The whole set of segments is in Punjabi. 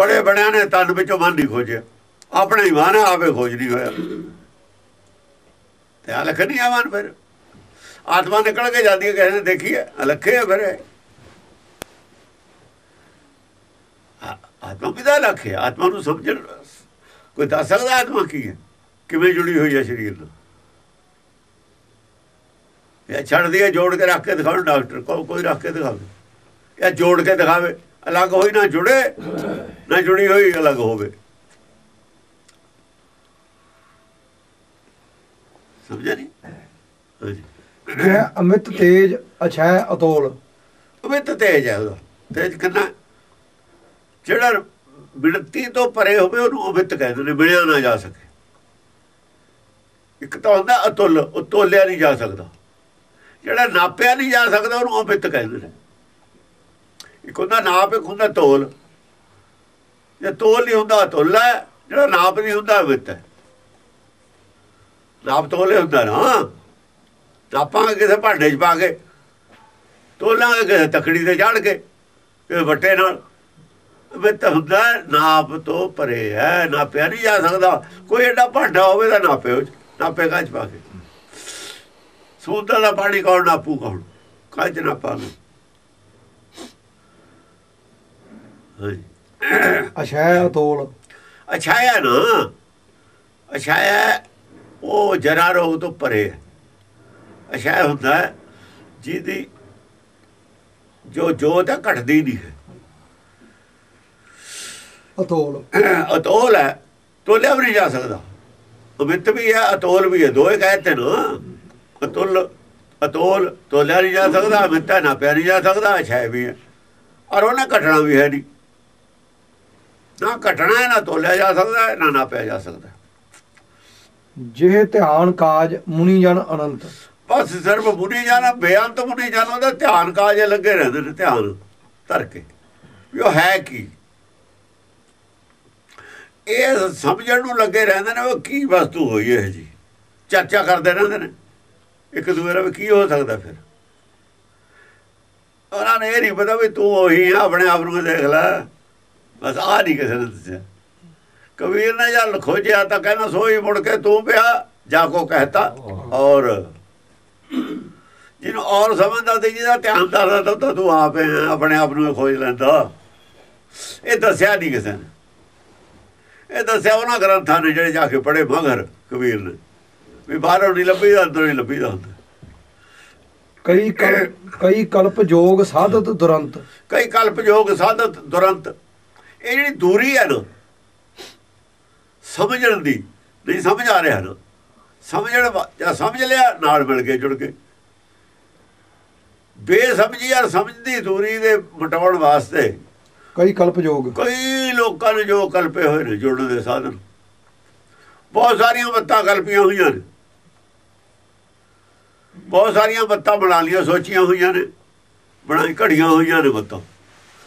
ਬੜੇ ਬੜਿਆਂ ਨੇ, ਤਨ ਵਿੱਚੋਂ ਮਨ ਨਹੀਂ ਖੋਜਿਆ। ਆਪਣਾ ਹੀ ਮਨ ਆਪੇ ਖੋਜ ਨਹੀਂ ਹੋਇਆ। ਤੇ ਅਲਖ ਨਹੀਂ ਆ ਫਿਰ। ਆਤਮਾ ਨਿਕਲ ਕੇ ਜਾਂਦੀ ਹੈ, ਕਿਸੇ ਨੇ ਦੇਖੀ ਹੈ, ਅਲਖੇ ਫਿਰ। ਆਤਮਾ ਕਿਦਾ ਅਲਖ ਆਤਮਾ ਨੂੰ ਸਮਝਣ ਕੋਈ ਦੱਸ ਸਕਦਾ ਆਤਮਾ ਕੀ ਹੈ? ਕਿਵੇਂ ਜੁੜੀ ਹੋਈ ਹੈ ਸਰੀਰ ਨਾਲ? ਇਹ ਛੱਡ ਦਿਆ ਜੋੜ ਕੇ ਰੱਖ ਕੇ ਦਿਖਾਉਣ ਡਾਕਟਰ ਕੋ ਕੋਈ ਰੱਖ ਕੇ ਦਿਖਾਵੇ। ਇਹ ਜੋੜ ਕੇ ਦਿਖਾਵੇ। ਅਲੱਗ ਹੋਈ ਨਾ ਜੁੜੇ। ਨਾ ਜੁੜੀ ਹੋਈ ਅਲੱਗ ਹੋਵੇ। ਸਮਝਿਆ ਨਹੀਂ ਜੈ ਅਮਿਤ ਤੇਜ ਅਛੈ ਅਤੋਲ। ਅਮਿਤ ਤੇਜ ਹੈ ਉਹਦਾ। ਤੇਜ ਕਿੰਨਾ? ਜਿਹੜਾ ਬਿਨਤੀ ਤੋਂ ਪਰੇ ਹੋਵੇ ਉਹਨੂੰ ਅਮਿਤ ਕਹਿੰਦੇ ਨੇ ਮਿਲਿਆ ਨਾ ਜਾ ਸਕੇ। ਇੱਕ ਤਾਂ ਹੁੰਦਾ ਅਤੁੱਲ ਉਹ ਤੋਲਿਆ ਨਹੀਂ ਜਾ ਸਕਦਾ। ਜਿਹੜਾ ਨਾਪਿਆ ਨਹੀਂ ਜਾ ਸਕਦਾ ਉਹਨੂੰ ਅਮਿਤ ਕਹਿੰਦੇ ਨੇ। ਇੱਕ ਹੁੰਦਾ ਨਾਪ ਇੱਕ ਹੁੰਦਾ ਤੋਲ। ਜੇ ਤੋਲ ਨਹੀਂ ਹੁੰਦਾ ਤੋਲਾ ਜਿਹੜਾ ਨਾਪ ਨਹੀਂ ਹੁੰਦਾ ਅਮਿਤ ਹੈ। ਨਾਪ ਤੋਲੇ ਹੁੰਦਾ ਨਾ। ਨਾਪਾਂਗੇ ਕਿਸੇ ਭਾਂਡੇ 'ਚ ਪਾ ਕੇ ਤੋਲਾਂਗੇ ਕਿਸੇ ਤਕੜੀ ਤੇ ਚੜ ਕੇ ਕਿਸੇ ਵੱਟੇ ਨਾਲ। ਵਿੱਚ ਹੁੰਦਾ ਹੈ, ਨਾਪ ਤੋਂ ਪਰੇ ਹੈ ਨਾਪਿਆ ਨਹੀਂ ਜਾ ਸਕਦਾ। ਕੋਈ ਐਡਾ ਭਾਂਡਾ ਹੋਵੇ ਤਾਂ ਨਾਪੇ ਉਹ ਨਾਪੇ ਕੱਚ ਪਾ ਕੇ? ਸਮੁੰਦਰ ਦਾ ਪਾਣੀ ਕੌਣ ਨਾਪੂ ਕੌਣ? ਕੱਚ ਨਾਪਾਂਗੇ? ਹਾਂਜੀ। ਅਛੈ ਅਤੋਲ ਅਛਾਇਆ ਨਾ। ਅਛਾਇਆ ਉਹ ਜਰਾ ਰੋਗ ਤੋਂ ਪਰੇ ਹੈ। ਅਛਾਇਆ ਹੁੰਦਾ ਜਿਹਦੀ ਜੋ ਜੋਤ ਹੈ ਘਟਦੀ ਨਹੀਂ ਹੈ। ਅਤੋਲ। ਅਤੋਲ ਹੈ ਤੋਲਿਆ ਵੀ ਨਹੀਂ ਜਾ ਸਕਦਾ। ਅਮਿਤ ਵੀ ਹੈ ਅਤੋਲ ਵੀ ਹੈ। ਦੋਏ ਕਹਤੇ ਨਾ। ਅਤੁਲ ਅਤੋਲ ਤੋਲਿਆ ਨਹੀਂ ਜਾ ਸਕਦਾ ਅਮਿਤ ਹੈ, ਨਾ ਪਿਆ ਨਹੀਂ ਜਾ ਸਕਦਾ ਅਛਾਇਆ ਵੀ ਹੈ। ਔਰ ਉਹਨੇ ਘਟਣਾ ਵੀ ਹੈ ਨਹੀਂ। ਨਾ ਘਟਣਾ ਹੈ ਨਾ ਤੋਲਿਆ ਜਾ ਸਕਦਾ ਹੈ, ਨਾ ਨਾਪਿਆ ਜਾ ਸਕਦਾ। ਜਿਹ ਧਿਆਨ ਕਾਜ ਮੁਨੀ ਜਨ ਅਨੰਤ। ਬਸ ਸਿਰਫ ਮੁਨੀ ਜਾਣਾ ਬੇਅੰਤ ਮੁਨੀ ਜਾਣਾ ਦਾ ਧਿਆਨ ਕਾਜੇ ਲੱਗੇ ਰਹਿੰਦੇ ਨੇ ਧਿਆਨ ਧਰ ਕੇ ਵੀ ਉਹ ਹੈ ਕੀ? ਇਹ ਸਮਝਣ ਨੂੰ ਲੱਗੇ ਰਹਿੰਦੇ ਨੇ ਉਹ ਕੀ ਵਸਤੂ ਹੋਈ ਇਹ ਜੀ? ਚਰਚਾ ਕਰਦੇ ਰਹਿੰਦੇ ਨੇ। ਇੱਕ ਦੂਜੇ ਨਾਲ ਕੀ ਹੋ ਸਕਦਾ ਫਿਰ? ਉਹਨਾਂ ਨੇ ਇਹ ਨਹੀਂ ਪਤਾ ਵੀ ਤੂੰ ਉਹੀ ਆ ਆਪਣੇ ਆਪ ਨੂੰ ਦੇਖ ਲੈ। ਬਸ ਆ ਨਹੀਂ ਕਿਸੇ ਨੇ ਦੱਸਿਆ। ਕਬੀਰ ਨੇ ਜਦ ਖੋਜਿਆ ਤਾਂ ਕਹਿੰਦਾ ਸੋਈ ਮੁੜ ਕੇ ਤੂੰ ਪਿਆ ਜਾ ਕੋ ਕਹਤਾ। ਔਰ ਜਿਹਨੂੰ ਔਰ ਸਮਝਦਾ ਤੇ ਜਿਹਦਾ ਧਿਆਨ ਕਰਦਾ ਤਾਂ ਤੂੰ ਆਪ ਆਪਣੇ ਆਪ ਨੂੰ ਖੋਜ ਲੈਂਦਾ। ਇਹ ਦੱਸਿਆ ਨਹੀਂ ਕਿਸੇ ਨੇ। ਇਹ ਦੱਸਿਆ ਉਹਨਾਂ ਗ੍ਰੰਥਾਂ ਨੇ ਜਿਹੜੇ ਜਾ ਕੇ ਪੜੇ ਮਗਰ ਕਬੀਰ ਨੇ। ਵੀ ਬਾਹਰੋਂ ਨਹੀਂ ਲੱਭੀਦਾ ਅੰਦਰੋਂ ਹੀ ਲੱਭੀਦਾ ਹੁੰਦਾ। ਕਈ ਕਈ ਕਲਪ ਜੋਗ ਸਾਧਤ ਦੁਰੰਤ। ਕਈ ਕਲਪ ਯੋਗ ਸਾਧਤ ਦੁਰੰਤ। ਇਹ ਜਿਹੜੀ ਦੂਰੀ ਹੈ ਨਾ ਸਮਝਣ ਦੀ ਨਹੀਂ ਸਮਝ ਆ ਰਿਹਾ ਨਾ ਸਮਝਣ ਜਾਂ ਸਮਝ ਲਿਆ ਨਾਲ ਮਿਲ ਕੇ ਜੁੜ ਕੇ। ਬੇਸਮਝੀ ਔਰ ਸਮਝਦੀ ਦੂਰੀ ਦੇ ਮਟਾਉਣ ਵਾਸਤੇ ਕਈ ਕਲਪ ਜੋਗ ਕਈ ਲੋਕਾਂ ਨੇ ਜੋ ਕਲਪੇ ਹੋਏ ਨੇ ਜੁੜਨ ਦੇ ਸਾਧਨ। ਬਹੁਤ ਸਾਰੀਆਂ ਬੱਤਾਂ ਕਲਪੀਆਂ ਹੋਈਆਂ ਨੇ। ਬਹੁਤ ਸਾਰੀਆਂ ਬੱਤਾਂ ਬਣਾ ਲੀਆਂ ਸੋਚੀਆਂ ਹੋਈਆਂ ਨੇ। ਬਣਾਈ ਘੜੀਆਂ ਹੋਈਆਂ ਨੇ ਬੱਤਾਂ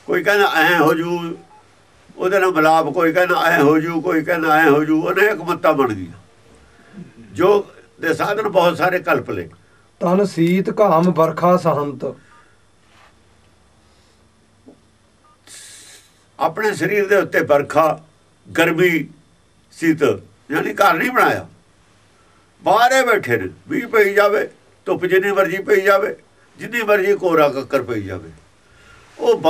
ਕੋਈ ਕਹਿੰਦਾ ਐ ਹੋ ਜੂ ਉਹਦੇ ਨਾਲ ਮਿਲਾਪ ਕੋਈ ਕਹਿੰਦਾ ਐ ਹੋ ਜੂ ਕੋਈ ਕਹਿੰਦਾ ਐ ਹੋ ਜੂ ਅਨੇਕ ਬੱਤਾਂ ਬਣ ਗਈਆਂ। ਜੋ ਦੇ ਸਾਧਨ ਬਹੁਤ ਸਾਰੇ ਕਲਪ ਲਏ ਤਨ ਸੀਤ ਘਾਮ ਵਰਖਾ ਸਹੰਤ। ਆਪਣੇ ਸਰੀਰ ਦੇ ਉੱਤੇ ਵਰਖਾ ਗਰਮੀ ਸੀਤ ਯਾਨੀ ਘਰ ਨਹੀਂ ਬਣਾਇਆ। ਬਾਹਰੇ ਬੈਠੇ ਨੇ ਵੀ ਪਈ ਜਾਵੇ ਧੁੱਪ ਜਿੰਨੀ ਮਰਜ਼ੀ ਪਈ ਜਾਵੇ ਜਿੰਨੀ ਮਰਜ਼ੀ ਕੋਰਾ ਕੱਕਰ ਪਈ ਜਾਵੇ। ਉਹ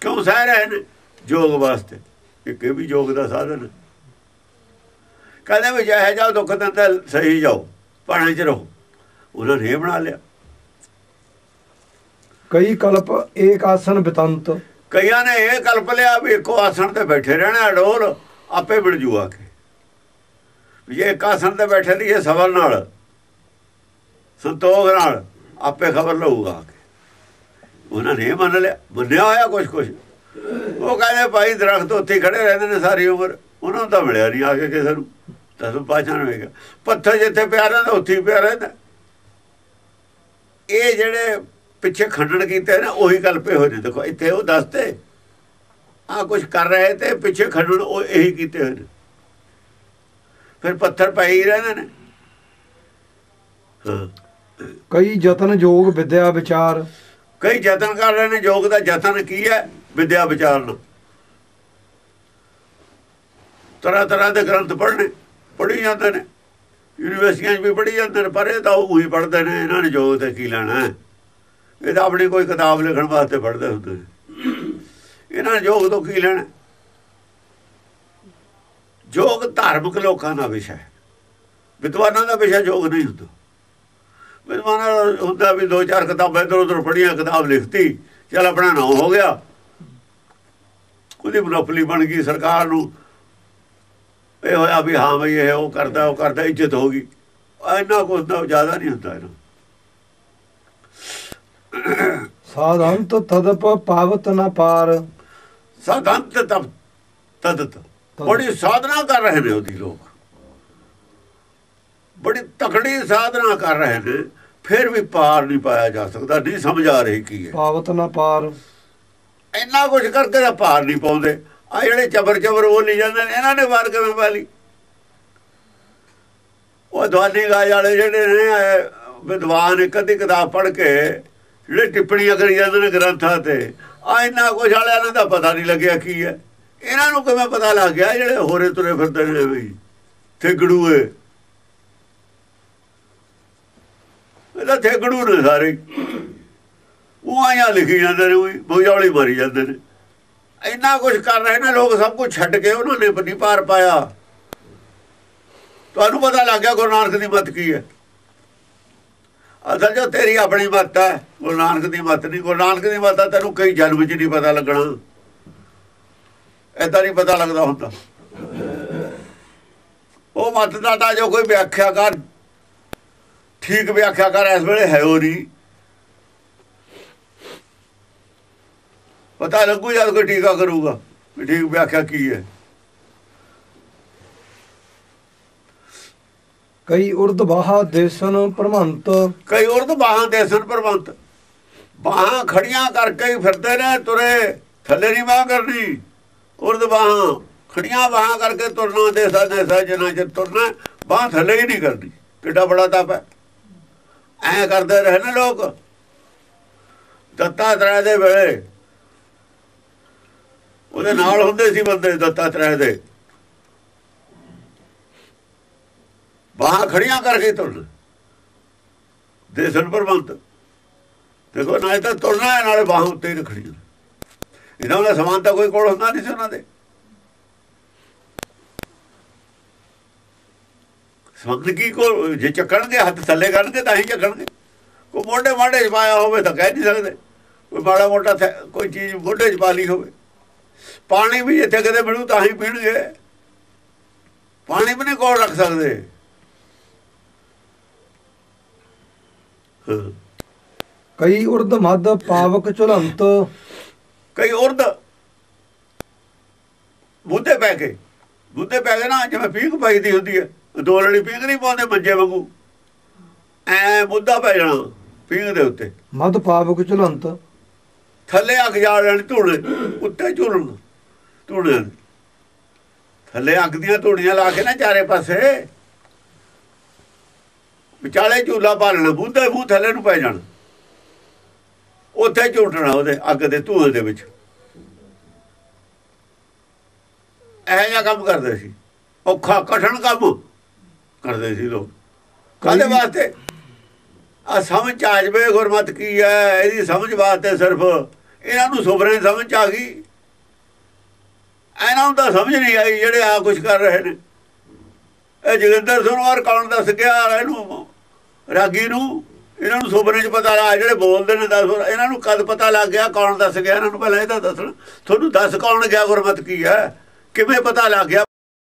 ਕਿਉਂ ਸਹਿ ਰਹੇ ਨੇ? ਜੋਗ ਵਾਸਤੇ। ਇੱਕ ਇਹ ਵੀ ਜੋਗ ਦਾ ਸਾਧਨ। ਕਹਿੰਦੇ ਵੀ ਜਾਇ ਜਾਓ ਦੁੱਖ ਦਿੰਦਾ ਸਹੀ ਜਾਓ ਪਾਣੀ ਚ ਰਹੋ। ਉਹਨਾਂ ਨੇ ਬਣਾ ਲਿਆ। ਕਈ ਕਲਪ ਏਕ ਆਸਨ ਬਿਤੰਤ। ਕਈਆਂ ਨੇ ਇਹ ਕਲਪ ਲਿਆ ਵੀ ਇੱਕੋ ਆਸਣ ਤੇ ਬੈਠੇ ਰਹਿਣਾ ਅਡੋਲ ਆਪੇ ਮਿਲ ਜੂ ਆ ਕੇ। ਵੀ ਜੇ ਇੱਕ ਆਸਣ ਤੇ ਬੈਠੇ ਰਹੀਏ ਸਬਰ ਨਾਲ ਸੰਤੋਖ ਨਾਲ ਆਪੇ ਖਬਰ ਲਊਗਾ ਉਹਨਾਂ ਨੇ ਮੰਨ ਲਿਆ। ਮੰਨਿਆ ਹੋਇਆ ਕੁਛ ਕੁਛ ਉਹ ਕਹਿੰਦੇ ਭਾਈ ਦਰਖਤ ਉੱਥੇ ਖੜੇ ਰਹਿੰਦੇ ਨੇ ਸਾਰੀ ਉਮਰ। ਉਹਨਾਂ ਨੂੰ ਤਾਂ ਮਿਲਿਆ ਨਹੀਂ ਆ ਕੇ ਕਿਸੇ ਨੂੰ। ਤਦੋਂ ਪਾਛਾਣ ਹੋਏਗਾ। ਪੱਥਰ ਜਿੱਥੇ ਪਿਆ ਰਹਿੰਦਾ ਉੱਥੇ ਹੀ ਪਿਆ ਰਹਿੰਦਾ। ਇਹ ਜਿਹੜੇ ਪਿੱਛੇ ਖੰਡਨ ਕੀਤੇ ਨੇ ਉਹੀ ਕਲਪੇ ਹੋਏ ਨੇ ਦੇਖੋ ਇੱਥੇ ਉਹ ਦੱਸਤੇ ਆ ਕੁਝ ਕਰ ਰਹੇ ਤੇ ਪਿੱਛੇ ਖੰਡਨ ਉਹ ਇਹੀ ਕੀਤੇ ਹੋਏ ਨੇ। ਫਿਰ ਪੱਥਰ ਪਏ ਹੀ ਰਹਿੰਦੇ ਨੇ। ਕਈ ਯਤਨ ਜੋਗ ਵਿਦਿਆ ਵਿਚਾਰ। ਕਈ ਯਤਨ ਕਰ ਰਹੇ ਨੇ ਯੋਗ ਦਾ ਯਤਨ ਕੀ ਹੈ? ਵਿਦਿਆ ਵਿਚਾਰਨ। ਤਰ੍ਹਾਂ ਤਰ੍ਹਾਂ ਦੇ ਗ੍ਰੰਥ ਪੜ੍ਹਨੇ, ਪੜ੍ਹੀ ਜਾਂਦੇ ਨੇ। ਯੂਨੀਵਰਸਿਟੀਆਂ 'ਚ ਵੀ ਪੜ੍ਹੀ ਜਾਂਦੇ ਨੇ, ਪਰ ਇਹ ਤਾਂ ਉਹੀ ਪੜ੍ਹਦੇ ਨੇ, ਇਹਨਾਂ ਨੇ ਜੋਗ ਤੇ ਕੀ ਲੈਣਾ ਇਹ ਤਾਂ ਆਪਣੀ ਕੋਈ ਕਿਤਾਬ ਲਿਖਣ ਵਾਸਤੇ ਪੜ੍ਹਦੇ ਹੁੰਦੇ ਨੇ। ਇਹਨਾਂ ਨੇ ਜੋਗ ਤੋਂ ਕੀ ਲੈਣਾ? ਜੋਗ ਧਾਰਮਿਕ ਲੋਕਾਂ ਦਾ ਵਿਸ਼ਾ ਹੈ। ਵਿਦਵਾਨਾਂ ਦਾ ਵਿਸ਼ਾ ਜੋਗ ਨਹੀਂ ਹੁੰਦਾ। ਵਿਦਵਾਨਾਂ ਦਾ ਹੁੰਦਾ ਵੀ ਦੋ ਚਾਰ ਕਿਤਾਬਾਂ ਇਧਰ ਉਧਰ ਪੜ੍ਹੀਆਂ, ਕਿਤਾਬ ਲਿਖਤੀ, ਚਲ ਆਪਣਾ ਨਾਮ ਹੋ ਗਿਆ। ਉਹਦੀ ਮਨੋਪਲੀ ਬਣ ਗਈ ਸਰਕਾਰ ਨੂੰ। ਇਹ ਹੋਇਆ ਵੀ ਹਾਂ ਬਈ ਇਹ ਉਹ ਕਰਦਾ ਉਹ ਕਰਦਾ ਇੱਜ਼ਤ ਹੋ ਗਈ। ਇੰਨਾ ਕੁਝ ਤਾਂ ਜ਼ਿਆਦਾ ਨਹੀਂ ਹੁੰਦਾ ਇਹਨਾਂ। ਸਾਧੰਤ ਤਦਪ ਪਾਵਤ ਨ ਪਾਰ। ਸਾਧੰਤ ਤਪ ਤਦਤ। ਬੜੀ ਸਾਧਨਾ ਕਰ ਰਹੇ ਨੇ ਉਹਦੀ ਲੋਕ। ਬੜੀ ਤਕੜੀ ਸਾਧਨਾ ਕਰ ਰਹੇ ਨੇ। ਫਿਰ ਵੀ ਪਾਰ ਨਹੀਂ ਪਾਇਆ ਜਾ ਸਕਦਾ ਨਹੀਂ ਸਮਝ ਆ ਰਹੀ ਕੀ ਹੈ। ਪਾਵਤ ਨ ਪਾਰ। ਇੰਨਾ ਕੁਝ ਕਰਕੇ ਤਾਂ ਭਾਰ ਨਹੀਂ ਪਾਉਂਦੇ। ਆ ਜਿਹੜੇ ਚਬਰ ਚਬਰ ਬੋਲੀ ਜਾਂਦੇ ਨੇ, ਇਹਨਾਂ ਨੇ ਵਾਰ ਕਿਵੇਂ ਪਾ ਲਈ ਉਹ ਦਵਾਨੀ ਗਾਜ ਵਾਲੇ ਜਿਹੜੇ ਨੇ, ਵਿਦਵਾਨ ਇੱਕ ਅੱਧੀ ਕਿਤਾਬ ਪੜ੍ਹ ਕੇ ਜਿਹੜੇ ਟਿੱਪਣੀਆਂ ਕਰੀ ਜਾਂਦੇ ਨੇ ਗ੍ਰੰਥਾਂ ਤੇ, ਆ ਇੰਨਾ ਕੁਝ ਵਾਲਿਆਂ ਨੂੰ ਤਾਂ ਪਤਾ ਨਹੀਂ ਲੱਗਿਆ ਕੀ ਹੈ। ਇਹਨਾਂ ਨੂੰ ਕਿਵੇਂ ਪਤਾ ਲੱਗ ਗਿਆ ਜਿਹੜੇ ਹੋਰੇ ਤੁਰੇ ਫਿਰਦੇ ਨੇ ਵੀ, ਥੇਗੜੂਏ? ਇਹਦਾ ਥੇਗੜੂ ਨੇ ਸਾਰੇ। ਉਹ ਆਇਆ ਲਿਖੀ ਜਾਂਦੇ ਨੇ, ਉਹੀ ਬੋਝੌਲੀ ਮਾਰੀ ਜਾਂਦੇ ਨੇ। ਇੰਨਾ ਕੁਝ ਕਰ ਰਹੇ ਨੇ, ਲੋਕ ਸਭ ਕੁਝ ਛੱਡ ਕੇ ਉਹਨਾਂ ਨੇ ਨਹੀਂ ਪਾਰ ਪਾਇਆ। ਤੁਹਾਨੂੰ ਪਤਾ ਲੱਗ ਗਿਆ ਗੁਰੂ ਨਾਨਕ ਦੀ ਮੱਤ ਕੀ ਹੈ? ਅਸਲ ਜੋ ਤੇਰੀ ਆਪਣੀ ਮੱਤ ਹੈ, ਗੁਰੂ ਨਾਨਕ ਦੀ ਮੱਤ ਨਹੀਂ। ਗੁਰੂ ਨਾਨਕ ਦੀ ਮੱਤ ਤੈਨੂੰ ਕਈ ਜਨਮ 'ਚ ਨਹੀਂ ਪਤਾ ਲੱਗਣਾ। ਐਦਾਂ ਨਹੀਂ ਪਤਾ ਲੱਗਦਾ ਹੁੰਦਾ। ਉਹ ਮਤ ਦਾ ਤਾਂ ਜੋ ਕੋਈ ਵਿਆਖਿਆ ਕਰ, ਠੀਕ ਵਿਆਖਿਆ ਕਰ, ਇਸ ਵੇਲੇ ਹੈ ਉਹ ਨਹੀਂ। ਪਤਾ ਲੱਗੂ ਜਦ ਕੋਈ ਟੀਕਾ ਕਰੂਗਾ ਵੀ ਠੀਕ ਵਿਆਖਿਆ ਕੀ ਹੈ। ਕਈ ਉਰਦ ਬਾਹਾ ਦੇਸਨ ਪ੍ਰਮੰਤ ਕਈ ਉਰਦ ਬਾਹਾਂ ਦੇ ਸਨ ਪਰਵੰਤ ਬਾਹਾਂ ਖੜੀਆਂ ਕਰਕੇ ਫਿਰਦੇ ਨੇ ਤੁਰੇ। ਥੱਲੇ ਨਹੀਂ ਬਾਹ ਕਰਨੀ। ਉਰਦ ਬਾਹਾਂ ਖੜੀਆਂ ਬਾਹਾਂ ਕਰਕੇ ਤੁਰਨਾ ਦੇ ਸਾਡੇ ਸਜਣਾ ਚ ਤੁਰਨਾ ਬਾਹ ਥੱਲੇ ਹੀ ਨਹੀਂ ਕਰਨੀ। ਕਿੱਡਾ ਬੜਾ ਤਪ ਹੈ। ਐ ਕਰਦੇ ਰਹੇ ਨੇ ਲੋਕ। ਦੱਤਾਤਰੇయ ਦੇ ਵੇਲੇ ਉਹਦੇ ਨਾਲ ਹੁੰਦੇ ਸੀ ਬੰਦੇ ਦੱਤਾ ਦੱਤਾਤਰੇయ ਦੇ। ਬਾਹਾਂ ਖੜੀਆਂ ਕਰਕੇ ਤੁਰਨ। ਦੇਸਨ ਪਰਵੰਤ ਦੇਖੋ ਨਾ ਤਾਂ ਤੁਰਨਾ ਹੈ, ਨਾਲੇ ਬਾਹਾਂ ਉੱਤੇ ਹੀ ਰੱਖਣੀਆਂ। ਇਹਨਾਂ ਦਾ ਸਮਾਨ ਤਾਂ ਕੋਈ ਕੋਲ ਹੁੰਦਾ ਨਹੀਂ ਸੀ ਉਹਨਾਂ ਦੇ। ਸਮਾਨ ਕੀ ਕੋ ਜੇ ਚੱਕਣਗੇ, ਹੱਥ ਥੱਲੇ ਕਰਨਗੇ, ਤਾਂ ਹੀ ਚੱਕਣਗੇ। ਕੋਈ ਮੋਢੇ ਮਾਢੇ 'ਚ ਪਾਇਆ ਹੋਵੇ ਤਾਂ ਕਹਿ ਨਹੀਂ ਸਕਦੇ। ਕੋਈ ਮਾੜਾ ਮੋਟਾ ਕੋਈ ਚੀਜ਼ ਮੋਢੇ 'ਚ ਪਾ ਲਈ ਹੋਵੇ। ਪਾਣੀ ਵੀ ਇੱਥੇ ਕਿਤੇ ਮਿਲੂ ਤਾਂ ਹੀ ਪੀਣਗੇ। ਪਾਣੀ ਵੀ ਨਹੀਂ ਕੋਲ ਰੱਖ ਸਕਦੇ। ਕਈ ਉਰਦ ਮਦ ਪਾਵਕ ਝੁਲੰਤ। ਕਈ ਉਰਦ ਬੁੱਧੇ ਪੈ ਕੇ। ਬੁੱਧੇ ਪੈ ਕੇ ਨਾ ਜਿਵੇਂ ਪੀਂਘ ਪਈਦੀ ਹੁੰਦੀ ਹੈ। ਦੋ ਲੜੀ ਪੀਂਘ ਨਹੀਂ ਪਾਉਂਦੇ ਮੰਜੇ ਵਾਂਗੂ। ਐ ਮੁੱਦਾ ਪੈ ਜਾਣਾ ਪੀਂਘ ਦੇ ਉੱਤੇ। ਮਦ ਪਾਵਕ ਝੁਲੰਤ। ਥੱਲੇ ਅੱਗ ਜਾ ਲੈਣੀ ਧੂਣੇ ਉੱਤੇ ਝੂਲਣ ਧੂਣੇ। ਥੱਲੇ ਅੱਗ ਦੀਆਂ ਧੂਣੀਆਂ ਲਾ ਕੇ ਨਾ ਚਾਰੇ ਪਾਸੇ। ਵਿਚਾਲੇ ਝੂਲਾ ਪਾਲਣਾ ਬੁੱਧੇ ਮੂੰਹ ਥੱਲੇ ਨੂੰ ਪੈ ਜਾਣਾ। ਉੱਥੇ ਝੂਟਣਾ ਉਹਦੇ ਅੱਗ ਦੇ ਧੂਏ ਦੇ ਵਿੱਚ। ਇਹ ਜਿਹਾ ਕੰਮ ਕਰਦੇ ਸੀ। ਔਖਾ ਕਠਨ ਕੰਮ ਕਰਦੇ ਸੀ ਲੋਕ। ਕਾਹਦੇ ਵਾਸਤੇ? ਆ ਸਮਝ ਆ ਜਵੇ ਗੁਰਮਤ ਕੀ ਹੈ? ਇਹਦੀ ਸਮਝ ਵਾਸਤੇ ਸਿਰਫ ਇਹਨਾਂ ਨੂੰ ਸੁਭਰੇ ਸਮਝ ਆ ਗਈ। ਇਹਨਾਂ ਨੂੰ ਤਾਂ ਸਮਝ ਨਹੀਂ ਆਈ ਜਿਹੜੇ ਆ ਕੁਝ ਕਰ ਰਹੇ ਨੇ। ਇਹ ਜਗਿੰਦਰ ਸੁਨਵਾਰ ਕੌਣ ਦੱਸ ਗਿਆ ਇਹਨੂੰ? ਰਾਗੀ ਨੂੰ? ਇਹਨਾਂ ਨੂੰ ਸੁਪਨੇ 'ਚ ਪਤਾ ਲੱਗਾ ਜਿਹੜੇ ਬੋਲਦੇ ਨੇ ਦੱਸ ਇਹਨਾਂ ਨੂੰ ਕਦ ਪਤਾ ਲੱਗ ਗਿਆ ਕੌਣ ਦੱਸ ਗਿਆ? ਇਹਨਾਂ ਨੂੰ ਪਹਿਲਾਂ ਇਹਦਾ ਦੱਸਣ। ਤੁਹਾਨੂੰ ਦੱਸ ਕੌਣ ਗਿਆ ਗੁਰਮਤ ਕੀ ਹੈ? ਕਿਵੇਂ ਪਤਾ ਲੱਗ ਗਿਆ?